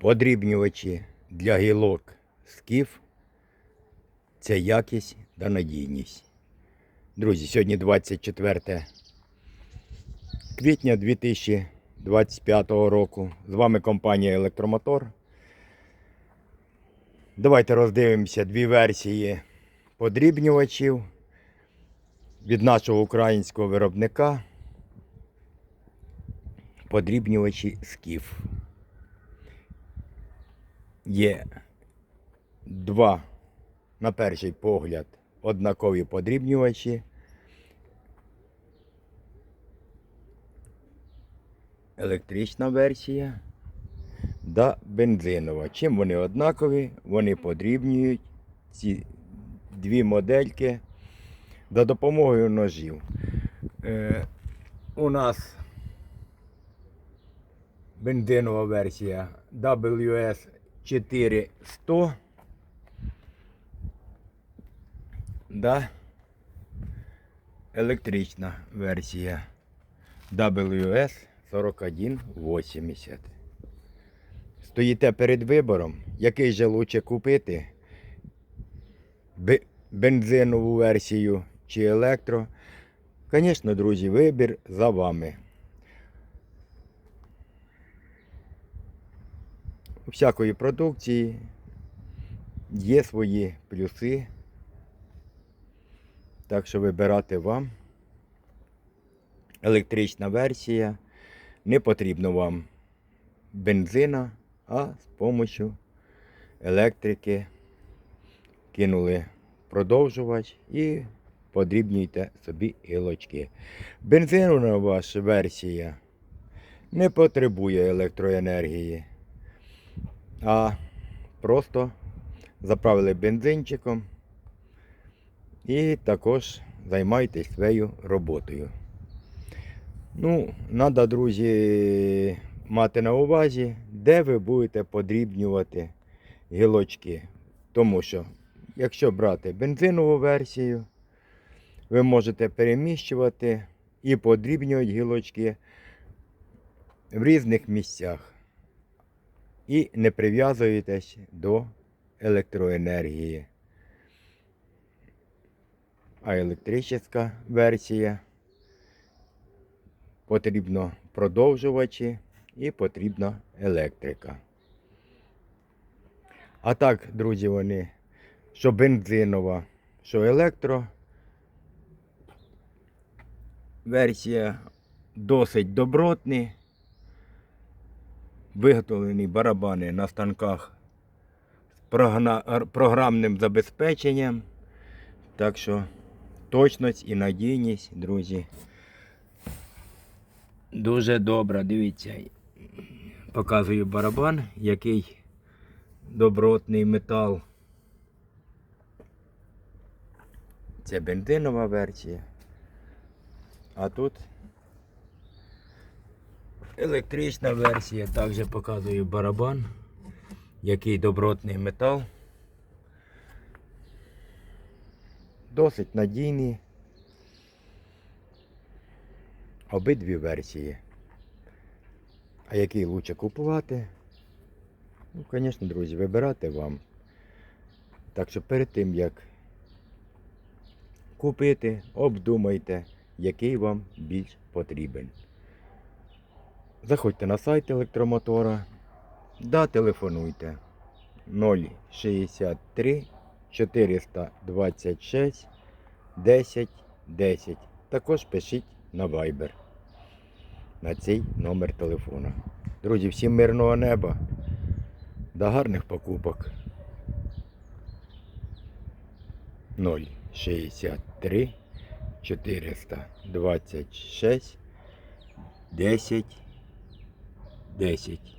Подрібнювачі для гілок скіф це якість та надійність. Друзі, сьогодні 24 квітня 2025 року. З вами компанія Електромотор. Давайте роздивимося дві версії подрібнювачів від нашого українського виробника. Подрібнювачі скіф. Є два, на перший погляд, однакові подрібнювачі. Електрична версія та бензинова. Чим вони однакові, вони подрібнюють ці дві модельки за допомогою ножів. Е, у нас бензинова версія WS 4100. Да. Електрична версія WS 4180. Стоїте перед вибором, який же лучше купити? Бензинову версію чи електро. Звісно, друзі, вибір за вами. У всякої продукції є свої плюси. Так що вибирати вам. Електрична версія. Не потрібно вам бензина, а з допомогою електрики кинули продовжувач і подрібнюйте собі гілочки. Бензинова ваша версія не потребує електроенергії а просто заправили бензинчиком і також займайтесь своєю роботою. Ну, треба, друзі, мати на увазі, де ви будете подрібнювати гілочки. Тому що, якщо брати бензинову версію, ви можете переміщувати і подрібнювати гілочки в різних місцях і не прив'язуєтесь до електроенергії. А електрична версія потрібно продовжувачі і потрібна електрика. А так, друзі, вони, що бензинова, що електро. Версія досить добротні виготовлені барабани на станках з програмним забезпеченням. Так що точність і надійність, друзі. Дуже добра, дивіться. Показую барабан, який добротний метал. Це бензинова версія. А тут Електрична версія також показує барабан, який добротний метал. Досить надійні. Обидві версії. А який лучше купувати? Ну, звісно, друзі, вибирати вам. Так що перед тим, як купити, обдумайте, який вам більш потрібен. Заходьте на сайт електромотора, да телефонуйте 063 426 10 10. Також пишіть на Viber на цей номер телефона. Друзі, всім мирного неба, до гарних покупок. 063 426 10 10.